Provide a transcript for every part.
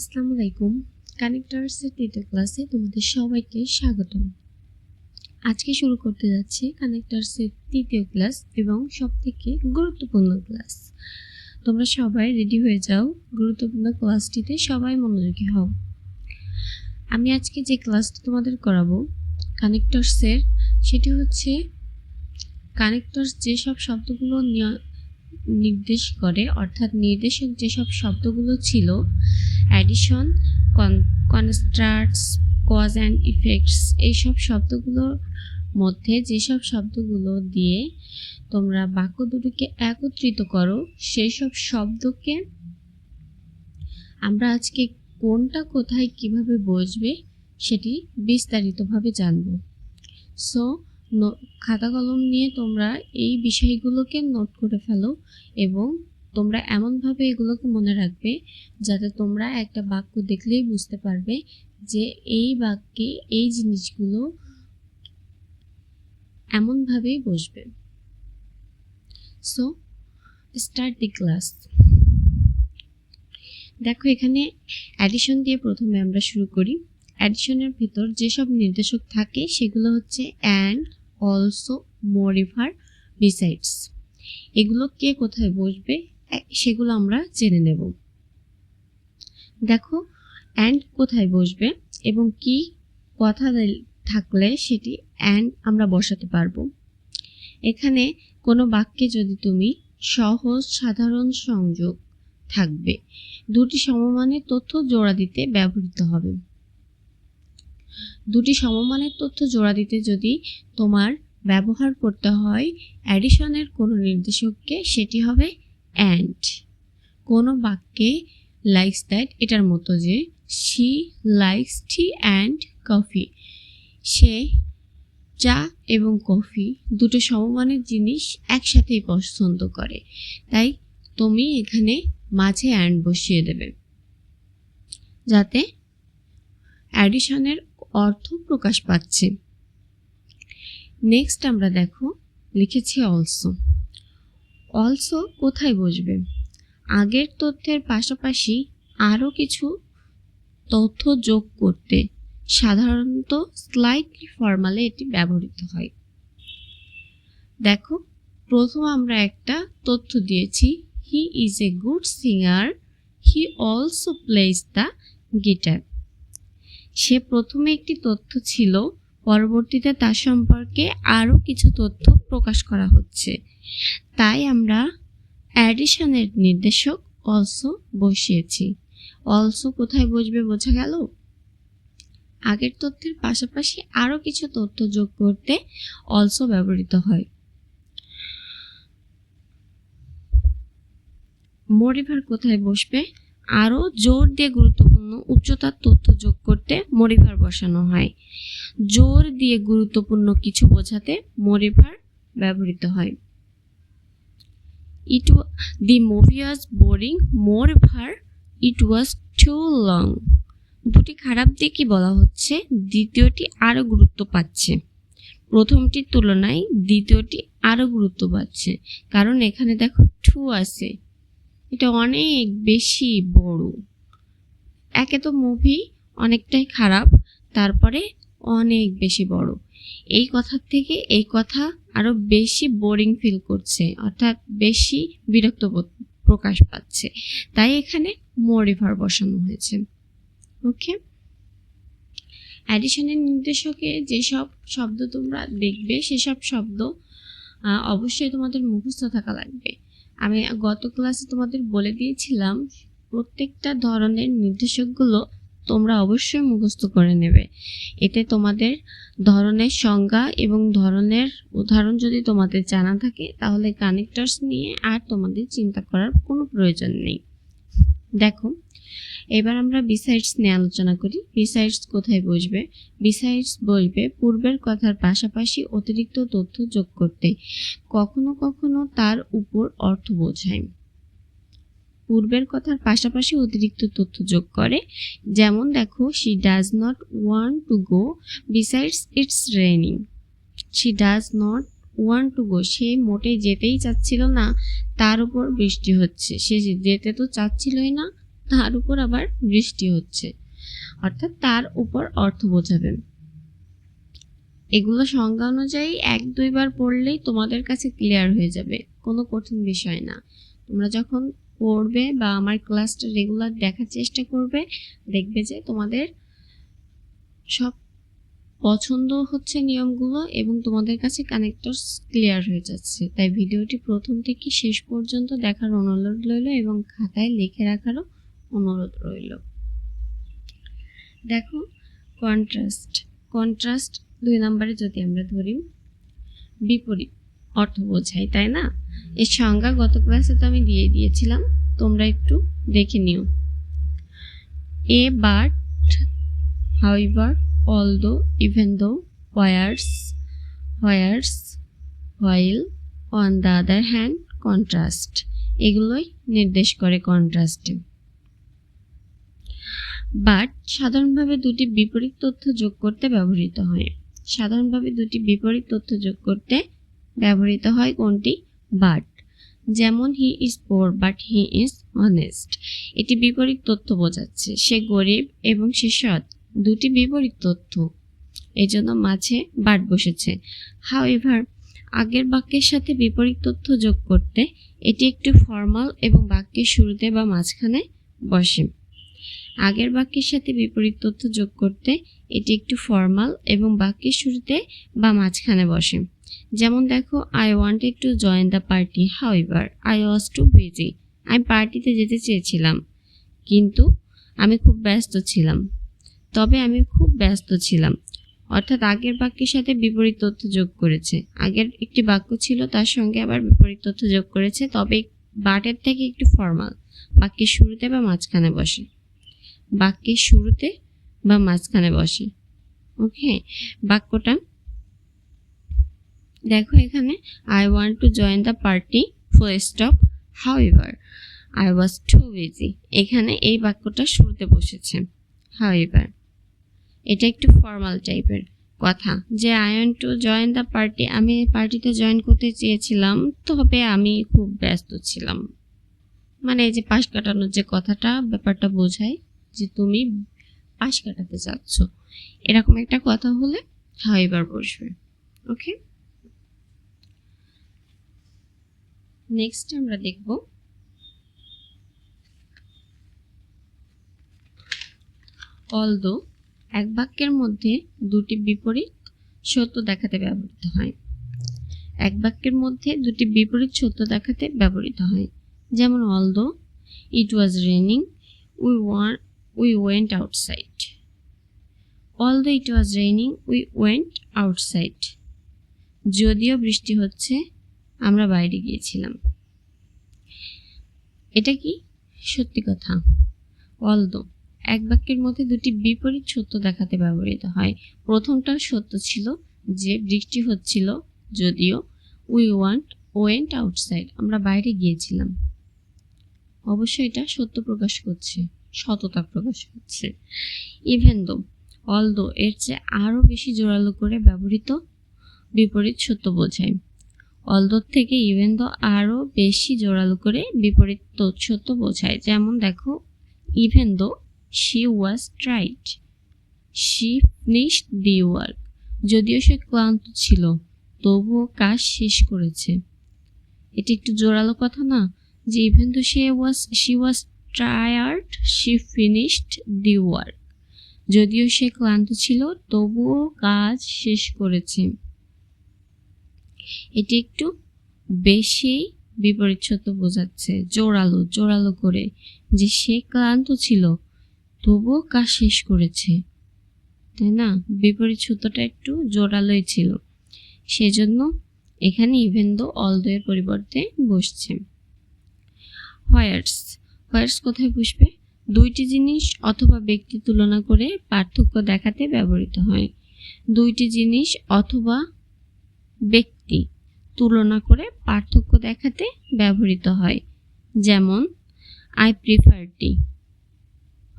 আসসালামু আলাইকুম। কানেক্টার্সের তৃতীয় ক্লাসে তোমাদের সবাইকে স্বাগতম। আজকে শুরু করতে যাচ্ছি কানেক্টার্সের তৃতীয় ক্লাস এবং সবথেকে গুরুত্বপূর্ণ ক্লাস তোমরা সবাই রেডি হয়ে যাও, গুরুত্বপূর্ণ ক্লাসটিতে সবাই মনোযোগী হও। আমি আজকে যে ক্লাসটা তোমাদের করাবো কানেক্টার্সের সেটি হচ্ছে কানেক্টার্স যেসব শব্দগুলো নির্দেশ করে, অর্থাৎ নির্দেশক যেসব শব্দগুলো ছিল addition constructs cause and effects এইসব শব্দগুলোর মধ্যে যেসব শব্দগুলো দিয়ে তোমরা বাক্য দুটোকে একত্রিত করো সেই সব শব্দকে আমরা আজকে কোনটা কোথায় কীভাবে বসবে সেটি বিস্তারিতভাবে জানব। সো খাতা কলম নিয়ে তোমরা এই বিষয়গুলোকে নোট করে ফেলো এবং তোমরা এমনভাবে এগুলোকে মনে রাখবে যাতে তোমরা একটা বাক্য দেখলেই বুঝতে পারবে যে এই বাক্যে এই জিনিসগুলো এমনভাবেই বসবে। সো স্টার্ট দি ক্লাস দেখো, এখানে অ্যাডিশন দিয়ে প্রথমে আমরা শুরু করি। অ্যাডিশনের ভিতর যেসব নির্দেশক থাকে সেগুলো হচ্ছে অ্যান্ড অলসো মোরিফার বিসাইডস এগুলো কে কোথায় বসবে সেগুলো আমরা জেনে নেব। দেখো অ্যান্ড কোথায় বসবে এবং কি কথা থাকলে সেটি অ্যান্ড আমরা বসাতে পারব। এখানে কোনো বাক্যে যদি তুমি সহজ সাধারণ সংযোগ থাকবে, দুটি সমমানের তথ্য জোড়া দিতে ব্যবহৃত হবে। দুটি সমমানের তথ্য জোড়া দিতে যদি তোমার ব্যবহার করতে হয়, অ্যাডিশনের কোনো নির্দেশককে সেটি হবে অ্যান্ড। কোনো বাক্যে লাইকস দ্যাট এটার মতো যে she likes tea and coffee সে চা এবং কফি দুটো সমমানের জিনিস একসাথেই পছন্দ করে। তাই তুমি এখানে মাঝে অ্যান্ড বসিয়ে দেবে। যাতে অ্যাডিশনের অর্থ প্রকাশ পাচ্ছে। নেক্সট আমরা দেখো, লিখেছি অলসো অলসো কোথায় বসবে? আগের তথ্যের পাশাপাশি আরও কিছু তথ্য যোগ করতে সাধারণত স্লাইটলি ফর্মালে এটি ব্যবহৃত হয়। দেখো, প্রথম আমরা একটা তথ্য দিয়েছি he is a good singer he also plays the guitar সে প্রথমে একটি তথ্য ছিল, পরবর্তীতে তার সম্পর্কে আরও কিছু তথ্য প্রকাশ করা হচ্ছে। তাই আমরা অ্যাডিশনের নির্দেশক অলসো বসিয়েছি। অলসো কোথায় বসবে বোঝা গেল? আগের তথ্যের পাশাপাশি আরও কিছু তথ্য যোগ করতে অলসো ব্যবহৃত হয়। মরিভার কোথায় বসবে? আরও জোর দিয়ে গুরুত্বপূর্ণ উচ্চতার তথ্য যোগ করতে মরিভার বসানো হয়। জোর দিয়ে গুরুত্বপূর্ণ কিছু বোঝাতে মরিভার ব্যবহৃত হয়। It the movie was boring moreover it was too long দুটি খারাপ দিকই বলা হচ্ছে, দ্বিতীয়টি আরও গুরুত্ব পাচ্ছে। প্রথমটির তুলনায় দ্বিতীয়টি আরও গুরুত্ব পাচ্ছে। কারণ এখানে দেখো টু আছে। এটা অনেক বেশি বড়। একে তো মুভি অনেকটাই খারাপ, তারপরে অনেক বেশি বড়। এই কথার থেকে এই কথা আরও বেশি বোরিং ফিল করছে, অর্থাৎ বেশি বিরক্ত প্রকাশ পাচ্ছে। তাই এখানে মোরিভার বসানো হয়েছে। ওকে অ্যাডিশনের নির্দেশকে যেসব শব্দ তোমরা দেখবে, সেসব শব্দ অবশ্যই তোমাদের মুখস্থ থাকা লাগবে। আমি গত ক্লাসে তোমাদের বলে দিয়েছিলাম, প্রত্যেকটা ধরনের নির্দেশকগুলো তোমরা অবশ্যই মুখস্থ করে নেবে। এতে তোমাদের ধরনের সংজ্ঞা এবং ধরনের উদাহরণ যদি তোমাদের জানা থাকে, তাহলে কানেক্টার্স নিয়ে আর তোমাদের চিন্তা করার কোনো প্রয়োজন নেই। দেখো, এবার আমরা বিসাইডস নিয়ে আলোচনা করি। বিসাইডস কোথায় বসবে? বিসাইডস বলবে পূর্বের কথার পাশাপাশি অতিরিক্ত তথ্য যোগ করতে। কখনো কখনো তার উপর অর্থ বোঝায়। পূর্বের কথার পাশাপাশি অতিরিক্ত তথ্য যোগ করে। যেমন দেখো she does not want to go besides it's raining she does not want to go. সে মোটে যেতেই চাচ্ছিল না, তার উপর বৃষ্টি হচ্ছে। সে যেতে তো চাচ্ছিলই না, তার উপর আবার বৃষ্টি হচ্ছে। অর্থাৎ তার উপর অর্থ বোঝাবে এগুলো সংজ্ঞা অনুযায়ী এক দুইবার পড়লেই তোমাদের কাছে ক্লিয়ার হয়ে যাবে, কোনো কঠিন বিষয় না। তোমরা যখন পড়বে বা আমার ক্লাসটা রেগুলার দেখার চেষ্টা করবে, দেখবে যে তোমাদের সব পছন্দ হচ্ছে নিয়মগুলো এবং তোমাদের কাছে কানেক্টরস ক্লিয়ার হয়ে যাচ্ছে। তাই ভিডিওটি প্রথম থেকে শেষ পর্যন্ত দেখার অনুরোধ রইল এবং খাতায় লিখে রাখারও অনুরোধ রইল। দেখো কন্ট্রাস্ট কন্ট্রাস্ট দুই নম্বরে যদি আমরা ধরি, বিপরীত অর্থ বোঝাই তাই না? এর সংজ্ঞা গত ক্লাসে তো আমি দিয়ে দিয়েছিলাম, তোমরা একটু দেখে নিও। এ but however although, even though whereas whereas while, on the other hand, contrast. এগুলোই নির্দেশ করে কন্ট্রাস্টে বাট সাধারণভাবে দুটি বিপরীত তথ্য যোগ করতে ব্যবহৃত হয়। সাধারণভাবে দুটি বিপরীত তথ্য যোগ করতে ব্যবহৃত হয় কোনটি? বাট যেমন he is poor but he is honest এটি বিপরীত তথ্য বোঝাচ্ছে। সে গরিব এবং সে সৎ। দুটি বিপরীত তথ্য। এই জন্য মাঝে বাট বসেছে। হাউ এভার আগের বাক্যের সাথে বিপরীত তথ্য যোগ করতে এটি একটু ফর্মাল এবং বাক্যের শুরুতে বা মাঝখানে বসে। আগের বাক্যের সাথে বিপরীত তথ্য যোগ করতে এটি একটু ফর্মাল এবং বাক্যের শুরুতে বা মাঝখানে বসে। যেমন দেখো I wanted to join the party however I was too busy আমি পার্টিতে যেতে চেয়েছিলাম, কিন্তু আমি খুব ব্যস্ত ছিলাম। তবে আমি খুব ব্যস্ত ছিলাম। অর্থাৎ আগের বাক্যের সাথে বিপরীত তথ্য যোগ করেছে। আগের একটি বাক্য ছিল, তার সঙ্গে আবার বিপরীত তথ্য যোগ করেছে, তবে বাটের থেকে একটু ফর্মাল বাক্যের শুরুতে বা মাঝখানে বসে। বাক্যের শুরুতে বা মাঝখানে বসে। ওকে বাক্যটা দেখো এখানে I want to join the party full stop however I was too busy এখানে এই বাক্যটা শুরুতে বসেছে হাউ এভার এটা একটু ফর্মাল টাইপের কথা। যে I want to join the party আমি পার্টিতে জয়েন করতে চেয়েছিলাম, তবে আমি খুব ব্যস্ত ছিলাম। মানে এই যে পাশ কাটানোর যে কথাটা, ব্যাপারটা বোঝায় যে তুমি পাশ কাটাতে চাচ্ছ এরকম একটা কথা হলে হাইবার বসবে। ওকে নেক্সট আমরা দেখব। অলদো এক বাক্যের মধ্যে দুটি বিপরীত সত্য দেখাতে ব্যবহৃত হয়। এক বাক্যের মধ্যে দুটি বিপরীত সত্য দেখাতে ব্যবহৃত হয়। যেমন although it was raining we won we went outside although it was raining we went outside যদিও বৃষ্টি হচ্ছে, আমরা বাইরে গিয়েছিলাম। এটা কি সত্যি কথা? অলদো এক বাক্যের মধ্যে দুটি বিপরীত সত্য দেখাতে ব্যবহৃত হয়। প্রথমটা সত্য ছিল যে বৃষ্টি হচ্ছিল যদিও উই ওয়ান্ট ওয়েন্ট আউটসাইড আমরা বাইরে গিয়েছিলাম। অবশ্যই এটা সত্য প্রকাশ করছে, সততা প্রকাশ করছে। ইভেন দো অল দো এর চেয়ে আরও বেশি জোরালো করে ব্যবহৃত বিপরীত সত্য বোঝায়। অলদোর থেকে ইভেন দো আরও বেশি জোরালো করে বিপরীত সত্য বোঝায়। যেমন দেখো even though she was tried she finished the work যদিও সে ক্লান্ত ছিল, তবুও কাজ শেষ করেছে। এটি একটু জোরালো কথা না যে even though say was she was tired she finished the work যদিও সে ক্লান্ত ছিল, তবুও কাজ শেষ করেছে। এটি একটু বেশি বিপরীত বোঝাচ্ছে, জোরালো জোরালো করে যে সে ক্লান্ত ছিল তবুও কাজ শেষ করেছে। তাই না? বিপরীত সূত্রটা একটু জোরালোই ছিল। সেজন্য এখানে ইভেন দো অল দো এর পরিবর্তে বসছে। হোয়ার্স হোয়ার্স কোথায় বসবে? দুইটি জিনিস অথবা ব্যক্তি তুলনা করে পার্থক্য দেখাতে ব্যবহৃত হয়। দুইটি জিনিস অথবা ব্যক্তি তুলনা করে পার্থক্য দেখাতে ব্যবহৃত হয়। যেমন I prefer tea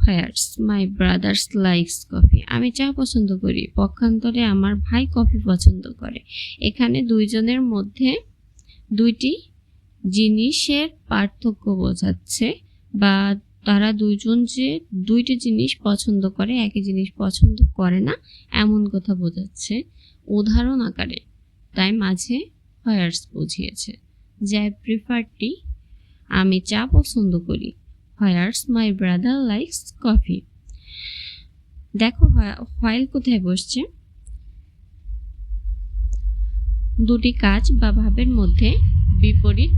whereas my brothers likes coffee আমি চা পছন্দ করি। পক্ষান্তরে আমার ভাই কফি পছন্দ করে। এখানে দুইজনের মধ্যে দুইটি জিনিসের পার্থক্য বোঝাচ্ছে বা তারা দুইজন যে দুইটি জিনিস পছন্দ করে, একই জিনিস পছন্দ করে না, এমন কথা বোঝাচ্ছে। উদাহরণ আকারে তাই মাঝে ফায়ার্স বুঝিয়েছে। যে আই প্রিফার টি, আমি চা পছন্দ করি whereas my brother likes coffee দেখো হোয়াইল কোথায় বসছে? দুটি কাজ বা ভাবের মধ্যে বিপরীত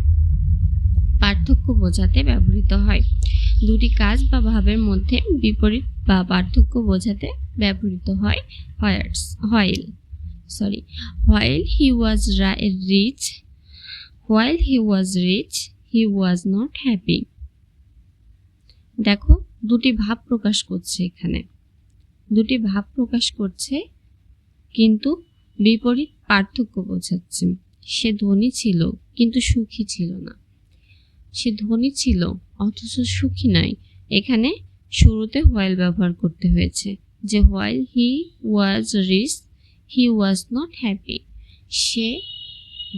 পার্থক্য বোঝাতে ব্যবহৃত হয়। দুটি কাজ বা ভাবের মধ্যে বিপরীত বা পার্থক্য বোঝাতে ব্যবহৃত হয় whereas while sorry while he was rich while he was rich he was not happy দেখো, দুটি ভাব প্রকাশ করছে এখানে। দুটি ভাব প্রকাশ করছে, কিন্তু বিপরীত পার্থক্য বোঝাচ্ছে। সে ধনী ছিল, কিন্তু সুখী ছিল না। সে ধনী ছিল, অথচ সুখী নয় এখানে শুরুতে হোয়াইল ব্যবহার করতে হয়েছে, যে while he was rich he was not happy সে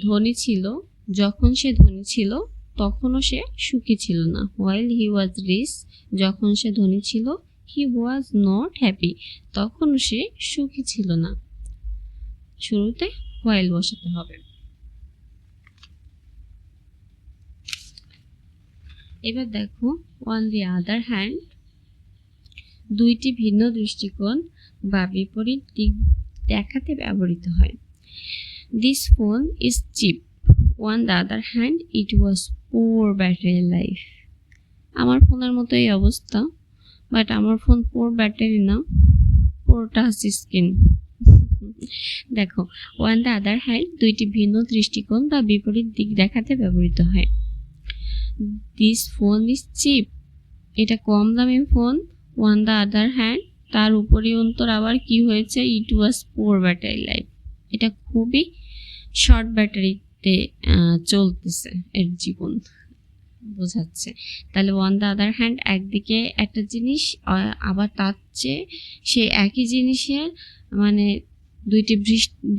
ধনী ছিল, যখন সে ধনী ছিল তখনও সে সুখী ছিল না। হোয়াইল হি ওয়াজ রিচ যখন সে ধনী ছিল হি ওয়াজ নট হ্যাপি তখনও সে সুখী ছিল না। শুরুতে হোয়াইল বসাতে হবে। এবার দেখো অন দি আদার হ্যান্ড দুইটি ভিন্ন দৃষ্টিকোণ বা বিপরীত দিক দেখাতে ব্যবহৃত হয়। This phone is cheap on the other hand it was poor battery life আমার ফোনের মতো এই অবস্থা বাট আমার ফোন পোর ব্যাটারি না পোর টাচ স্ক্রিন দেখো ওয়ান দ্য আদার হ্যান্ড দুইটি ভিন্ন দৃষ্টিকোণ বা বিপরীত দিক দেখাতে ব্যবহৃত হয়। দিস ফোন ইজ চিপ এটা কম দামি phone on the other hand তার উপরে অন্তর আবার কি হয়েছে? It was poor battery life এটা খুবই শর্ট ব্যাটারিতে চলতেছে, এর জীবন বোঝাচ্ছে। তাহলে ওয়ান দ্য আদার হ্যান্ড একদিকে একটা জিনিস আবার তার চেয়ে সে একই জিনিসের মানে দুইটি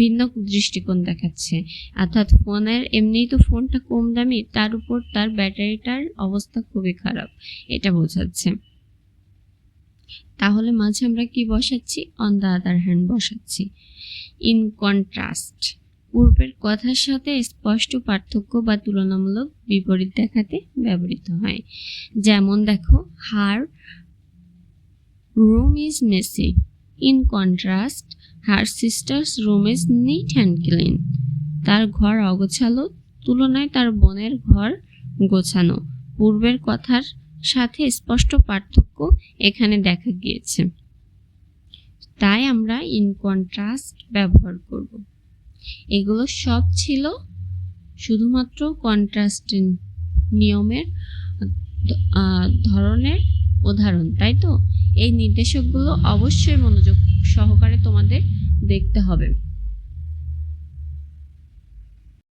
ভিন্ন দৃষ্টিকোণ দেখাচ্ছে। অর্থাৎ ফোনের, এমনিই তো ফোনটা কম দামি, তার উপর তার ব্যাটারিটার অবস্থা খুবই খারাপ, এটা বোঝাচ্ছে। তাহলে মাঝে আমরা কি বসাচ্ছি? অন দ্য আদার হ্যান্ড বসাচ্ছি। ইন কন্ট্রাস্ট পূর্বের কথার সাথে স্পষ্ট পার্থক্য বা তুলনামূলক বিপরীত দেখাতে ব্যবহৃত হয়। যেমন দেখো her room is messy in contrast her sister's room is neat and clean তার ঘর অগোছালো, তুলনায় তার বোনের ঘর গোছানো। পূর্বের কথার সাথে স্পষ্ট পার্থক্য এখানে দেখা গিয়েছে। তাই আমরা ইন কন্ট্রাস্ট ব্যবহার করব। এগুলো সব ছিল শুধুমাত্র কন্ট্রাস্টিং নিয়মের ধরনের উদাহরণ, তাই তো? এই নির্দেশকগুলো অবশ্যই মনোযোগ সহকারে তোমাদের দেখতে হবে।